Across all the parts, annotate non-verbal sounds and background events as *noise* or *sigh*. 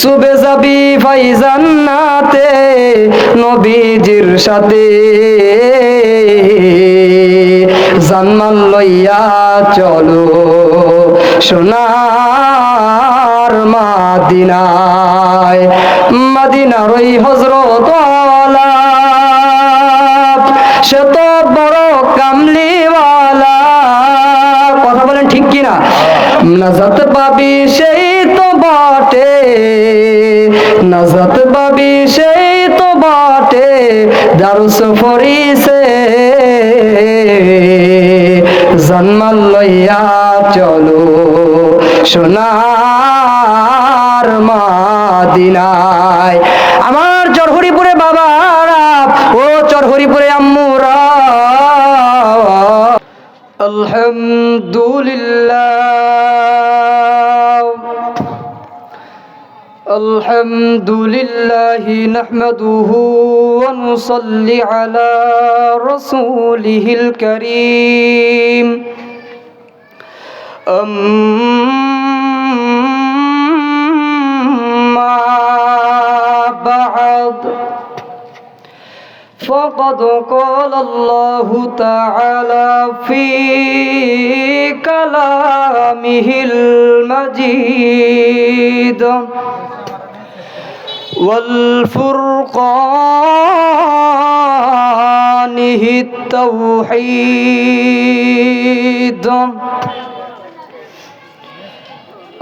সুবে যাবি ভাই জান্নাতে নবীজির সাথে। জান্নাত লইয়া চলো সোনার মাদিনায়। মাদিনার ওই হজরত সে তো বড় কামলিওয়ালা। কথা বলেন ঠিক কিনা? নাজাত পাবি নাজাত পাবি সেই তো বটে দারু সফরি সে জন্মাল লইয়া চলো সোনার মাদিনায়। আমার চরহরিপুরে বাবারা ও চরহরিপুরে আম্মুরা আলহামদুলিল্লাহ। الحمد لله نحمده ونصلي على رسوله الكريم أما بعد فقد قال الله تعالى في كلامه المجيد والفرقانه التوحيد.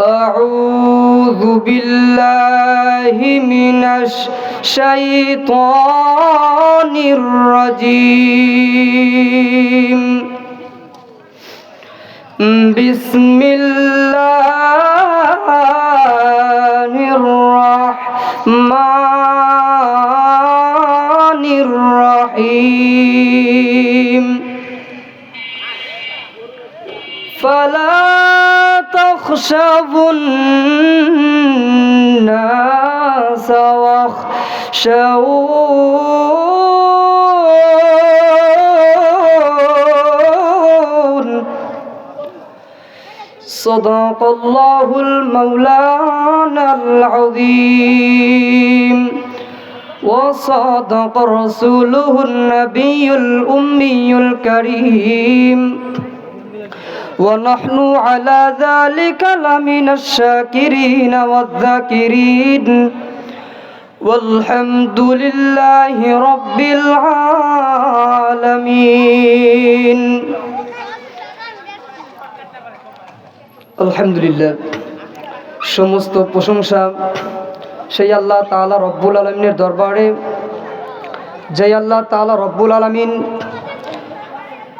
أعوذ بالله من الشيطان الرجيم. بسم الله واخشون صدق الله المولانا العظيم وصدق رسوله النبي الأمي الكريم ونحن على ذلك لمن الشاكرين والذاكرين والحمد لله رب العالمين আলহামদুলিল্লাহ সমস্ত প্রশংসা সেই আল্লাহ তাআলা রব্বুল আলমিনের দরবারে যে আল্লাহ তাআলা রব্বুল আলমিন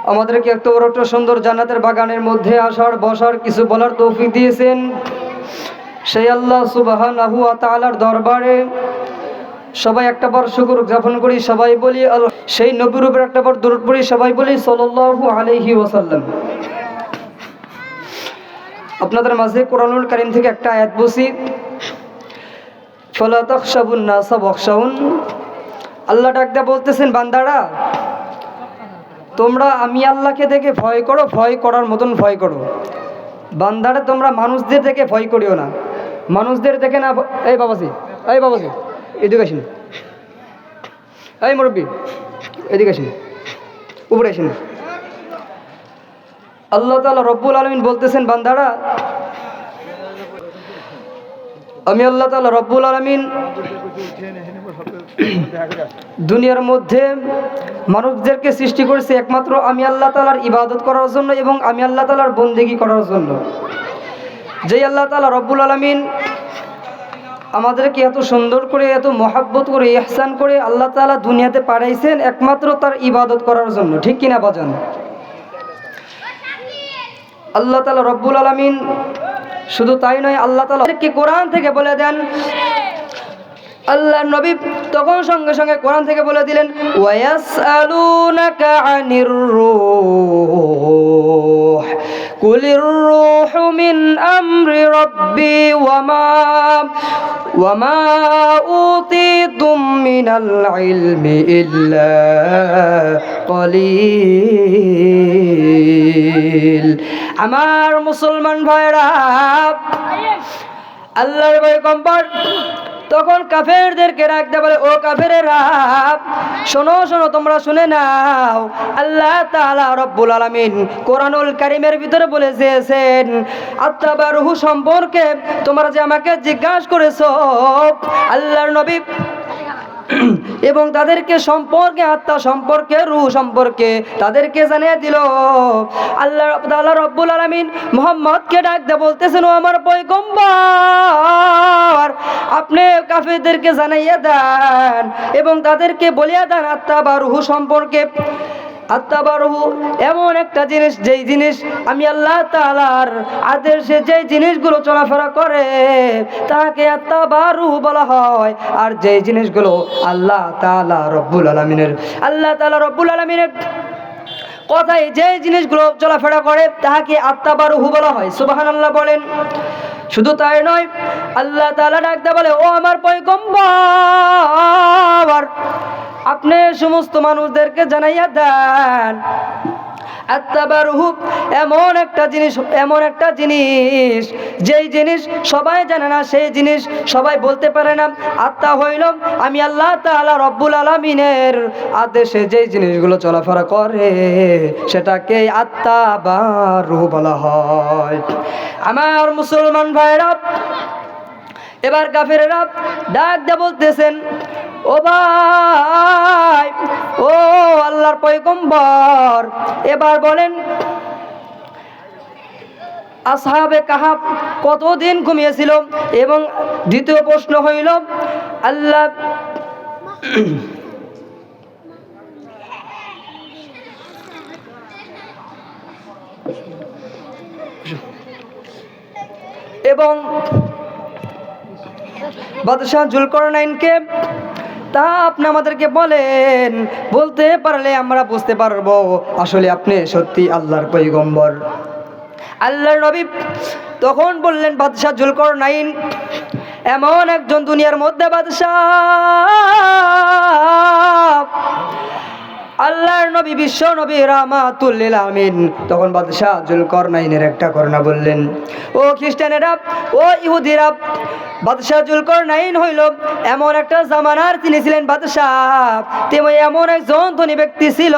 আমাদেরকে এত বড় একটা সুন্দর জান্নাতের বাগানের মধ্যে আসার বসার কিছু বলার তৌফিক দিয়েছেন সেই আল্লাহ সুবাহান আহু তালার দরবারে সবাই একটা বার শুকুর উদযাপন করি, সবাই বলি সেই নবীর উপর একটা বার দূরত পড়ি, সবাই বলি সল্লাহু আলাইহি ওসাল্লাম আপনাদের মাঝে কোরআনুল কারিম থেকে একটা আয়াত বসি ফলা নাসা বকসাউন আল্লাহ ডাকদা বলতেছেন, বান্দারা, তোমরা আমি আল্লাহকে দেখে ভয় করো, ভয় করার মতন ভয় করো। বান্দারে, তোমরা মানুষদের দেখে ভয় করিও না। মানুষদের দেখে না, এই বাবাজি, এই বাবাসি এদিকে আসেন। এই মুরব্বী, এদিকে আসেন। উপরে আসেন। আল্লাহ তালা রব্বুল আলমিন বলতেছেন, বান্দারা, আমি আল্লাহ তালা রব্বুল আলমিন দুনিয়ার মধ্যে মানুষদেরকে সৃষ্টি করেছে একমাত্র আমি আল্লাহ তালার ইবাদত করার জন্য এবং আমি আল্লাহ তালার বন্দেগি করার জন্য। যেই আল্লাহ তালা রব্বুল আলমিন আমাদেরকে এত সুন্দর করে, এত মহাব্বত করে, ইহসান করে আল্লাহ তালা দুনিয়াতে পাঠাইছেন একমাত্র তার ইবাদত করার জন্য। ঠিক কিনা বাজান? আল্লাহ তালা রব্বুল আলমিন শুধু তাই নয়, আল্লাহ তালা কি কোরআন থেকে বলে দেন। আল্লাহ নবী তখন সঙ্গে সঙ্গে কোরআন থেকে বলে দিলেন, ওয়ায়াসআলুনাকা আনির রূহ। কুলির রূহু মিন আমরি রাব্বি ওয়ামা ওয়ামা উতিতুম মিনাল ইলমি ইল্লা কলিল আমার মুসলমান ভাইরা, আল্লাহর পয়গম্বর তখন কাফেরদেরকে রাখতে বলে, ও কাফেরেরা শোনো শোনো, তোমরা শুনে নাও। আল্লাহ তাআলা রব্বুল আলামিন কোরআনুল কারিমের ভিতরে বলেছেন আত্মাবারহু সম্পর্কে তোমরা যে আমাকে জিজ্ঞাসা করেছ, আল্লাহর নবী *clears throat* এবং তাদেরকে সম্পর্কে, আত্মা সম্পর্কে রু সম্পর্কে তাদেরকে জানিয়ে দিল। আল্লাহ আল্লাহ রব্বুল আলমিন মোহাম্মদকে ডাকতে বলতেছেন আমার পয়গম্বর আপনি কাফেরদেরকে জানাইয়া দেন এবং তাদেরকে বলিয়া দেন আত্মা বা রুহু সম্পর্কে। আত্মাবারহু এমন একটা জিনিস, যেই জিনিস আমি আল্লাহ তালার আদেশে যেই জিনিসগুলো চলাফেরা করে, তাকে আত্মাবারুহু বলা হয়। আর যেই জিনিসগুলো আল্লাহ তালা রব্বুল আলমিনের, আল্লাহ তালা রব্বুল আলমিনের কথায় যে জিনিসগুলো চলাফেরা করে তাহাকে আত্মাবারুহু বলা হয়। সুবাহান আল্লাহ বলেন। শুধু তাই নয় আল্লাহ তালা ডাকতে বলে, ও আমার পয়গম্বর, আপনি সমস্ত মানুষদেরকে জানাইয়া দেন। এমন একটা জিনিস, এমন একটা জিনিস, যেই জিনিস সবাই জানে না, সেই জিনিস সবাই বলতে পারে না। আত্মা হইল, আমি আল্লাহ তাআলা রব্বুল আলামিনের আদেশে যেই জিনিসগুলো চলাফেরা করে, সেটাকে আত্মা বা রুহ বলা হয়। আমার মুসলমান ভাইরা এবার কাফেরেরা ডাক দিয়ে বলতেছেন, ও ভাই, ও আল্লাহর পয়গম্বর, এবার বলেন, আসহাবে কাহাব কতদিন ঘুমিয়েছিল? এবং দ্বিতীয় প্রশ্ন হইল, আল্লাহ এবং বাদশাহ জুলকরনাইনকে, তা আপনি আমাদেরকে বলেন, বলতে পারলে আমরা বুঝতে পারব আসলে আপনি সত্যি আল্লাহর পৈগম্বর আল্লাহর নবী তখন বললেন, বাদশাহ জুলকর নাইন এমন একজন দুনিয়ার মধ্যে বাদশাহ আল্লাহর নবী বিশ্ব নবী রামাতুল্লিল আমিন। তখন বাদশাহ জুলকর নাইনের একটা করোনা বললেন, ও খ্রিস্টানেরা, ও ইহুদিরা, বাদশাহ জুলকর নাইন হইল এমন একটা জামানার তিনি ছিলেন বাদশাহ। তেমন এমন একজন ধনী ব্যক্তি ছিল।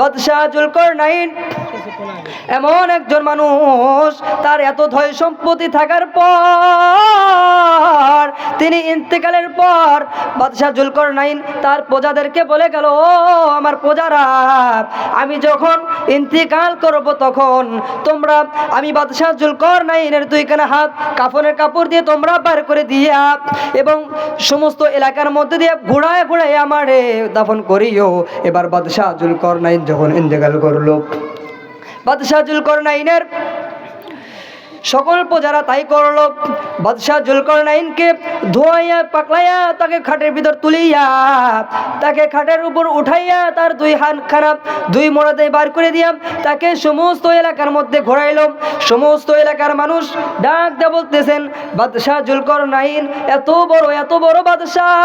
বাদশাহ জুলকর নাইন এমন একজন মানুষ, তার এত ধয় সম্পত্তি থাকার পর, তিনি ইন্তেকালের পর বাদশাহ জুলকর নাইন তার প্রজাদেরকে বলে গেল আমার প্রজারা, আমি যখন ইন্তিকাল করব তখন তোমরা, আমি বাদশাহ জুলকর নাইনের দুইখানে হাত কাফনের কাপড় দিয়ে তোমরা বার করে দিয়া এবং সমস্ত এলাকার মধ্যে দিয়ে ঘোড়ায় ঘোড়ায় আমারে দাফন করিও। এবার বাদশাহ জুলকর নাইন যখন ইন্তেকাল করল, বাদশাহ জুলকর নাইনের সকল প্রজারা তাই করল। বাদশাহ জুলকর নাইনকে ধোয়াইয়া, পাকলাইয়া তাকে খাটের ভিতর তুলিয়া, তাকে খাটের উপর উঠাইয়া তার দুই হাত খারাপ, দুই মোড়াতে বার করে দিয়া তাকে সমস্ত এলাকার মধ্যে ঘোরাইল। সমস্ত এলাকার মানুষ ডাক দিয়ে বলতেছেন, বাদশাহ জুলকর নাইন এত বড় এত বড় বাদশাহ!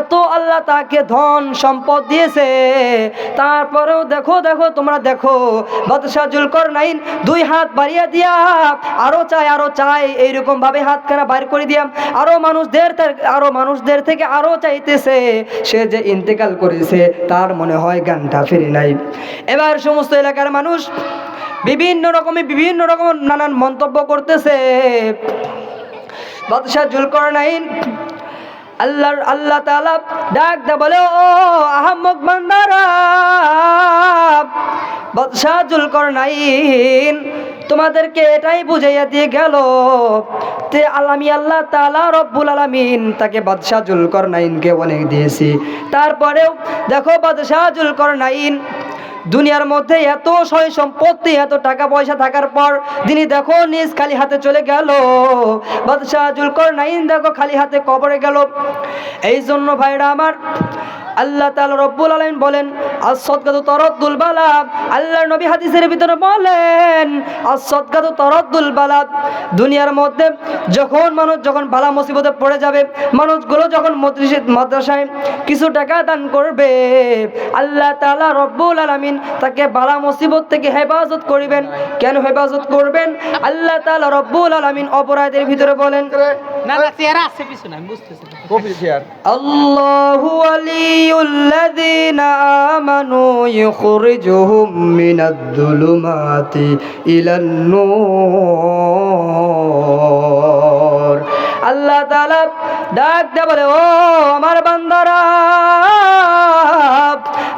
এত আল্লাহ তাকে ধন সম্পদ দিয়েছে। তারপরেও দেখো দেখো, তোমরা দেখো, বাদশাহ জুলকর নাইন দুই হাত বাড়িয়ে দিয়া, আরও চাই আরও চাই, এইরকম ভাবে হাতখানা বাইর করে দিয়াম আরও মানুষদের আরও মানুষদের থেকে আরও চাইতেছে, সে যে ইন্তেকাল করেছে, তার মনে হয় গানটা ফিরে নাই। এবার সমস্ত এলাকার মানুষ বিভিন্ন রকমের বিভিন্ন রকম নানান মন্তব্য করতেছে। বাদশাহ জুলকর নাইন আল্লাহর, আল্লাহ তাআলা ডাক দে বলে, ও আহমক বান্দারা, বাদশাহ জুলকর নাইন তোমাদেরকে এটাই বুঝাইয়া দিয়ে গেল তে আলামি আল্লাহ তাআলা রব্বুল আলামিন তাকে বাদশাহ জুলকর নাইনকে অনেক দিয়েছি। তারপরেও দেখো বাদশাহ জুলকর নাইন দুনিয়ার মধ্যে এত সয় সম্পত্তি, এত টাকা পয়সা থাকার পর তিনি দেখো নিজ খালি হাতে চলে গেল। বাদশাহ জুলকর নাইন দেখো খালি হাতে কবরে গেল। এই জন্য ভাইরা আমার আল্লাহ তাআলা রব্বুল আলামিন বলেন আর সদকাতু তরদ্দুল বালা। আল্লাহর নবী হাদিসের ভিতরে বলেন আর সদকাতু তরদ্দুল বালা। দুনিয়ার মধ্যে যখন মানুষ যখন বালা মুসিবতে পড়ে যাবে মানুষগুলো যখন মাদ্রাসায় কিছু টাকা দান করবে আল্লাহ তাআলা রব্বুল আলামিন তাকে বালা মুসিবত থেকে হেফাজত করিবেন। কেন হেফাজত করবেন? আল্লাহ তাআলা রব্বুল আলামিন অপরাধের ভিতরে বলেন না না আছে পিছনে আমি বুঝতেছি। আল্লাহু আলী الذين آمنوا يخرجهم من الظلمات إلى النور আল্লাহ তাআলা ডাক দে বলে ও আমার বান্দারা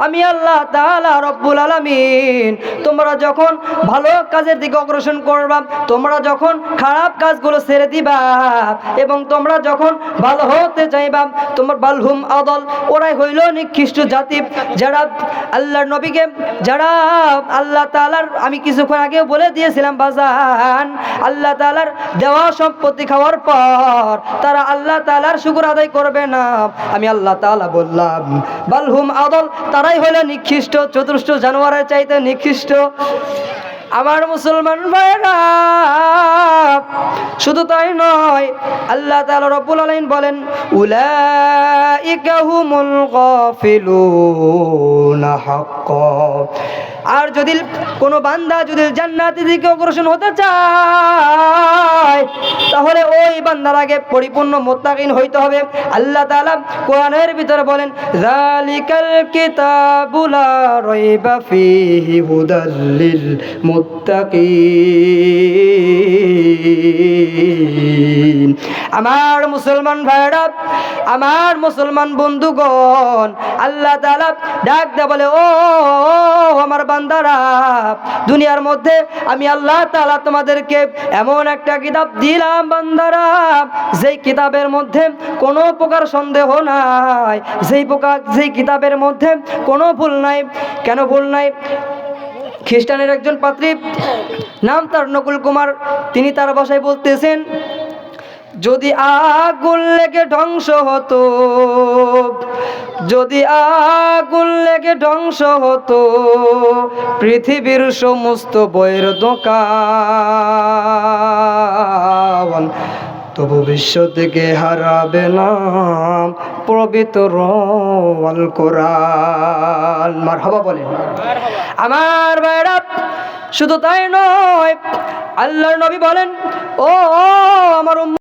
আমি আল্লাহ তাআলা রব্বুল আলামিন। তোমরা যখন ভালো কাজের দিকে অগ্রসর করবা, তোমরা যখন খারাপ কাজগুলো ছেড়ে দিবা এবং তোমরা যখন ভালো হতে চাইবা, তোমার বালহুম আদল, ওরাই হইল নিকৃষ্ট জাতি। যারা আল্লাহর নবীকে, যারা আল্লাহ তাআলার, আমি কিছুক্ষণ আগেও বলে দিয়েছিলাম বাজান, আল্লাহ তাআলার দেওয়া সম্পত্তি খাওয়ার পর তারা আল্লাহ তাআলার শুকর আদায় করবে না। আমি আল্লাহ তাআলা বললাম, বালহুম আদল, তারাই হলো নিকৃষ্ট চতুর্থ জানোয়ারের চাইতে নিকৃষ্ট আমার মুসলমান ভাইরা শুধু তাই নয়, আল্লাহ তাআলা রব্বুল আলামিন বলেন, উলাইকা হুমুল গাফিলুনা হাক্কা। আর যদি কোনো বান্দা যদি জান্নাতের দিকে অগ্রসর হতে চায়, তাহলে ওই বান্দার আগে পরিপূর্ণ মোত্তাকিন হইতে হবে। আল্লাহ তাআলা কোরআনের ভিতরে বলেন জালিকাল কিতাবু লা রাইবা ফীহি হুদাল লিল মুত্তাকিন। আমার মুসলমান ভাইরা আমার মুসলমান বন্ধুগণ, আল্লাহ তাআলা ডাক দে বলে ও, আমার বান্দারা, দুনিয়ার মধ্যে আমি আল্লাহ তাআলা তোমাদেরকে এমন একটা কিতাব দিলাম বান্দারা, যেই কিতাবের মধ্যে কোনো প্রকার সন্দেহ নাই, যেই প্রকার যেই কিতাবের মধ্যে কোনো ভুল নাই। কেন ভুল নাই? খ্রিস্টানের একজন পাত্রী, নাম তার নকুল কুমার, তিনি তার ভাষায় বলতেছেন যদি আগুন লেগে ধ্বংস হতো, যদি আগুন লেগে ধ্বংস হতো, পৃথিবীর সমস্ত বইয়ের দোকান তবু বিশ্ব থেকে হারাবে না পবিত্র কোরআন। মার হবা বলেন। আমার ভাইরা, শুধু তাই নয়, আল্লাহর নবী বলেন, ও আমার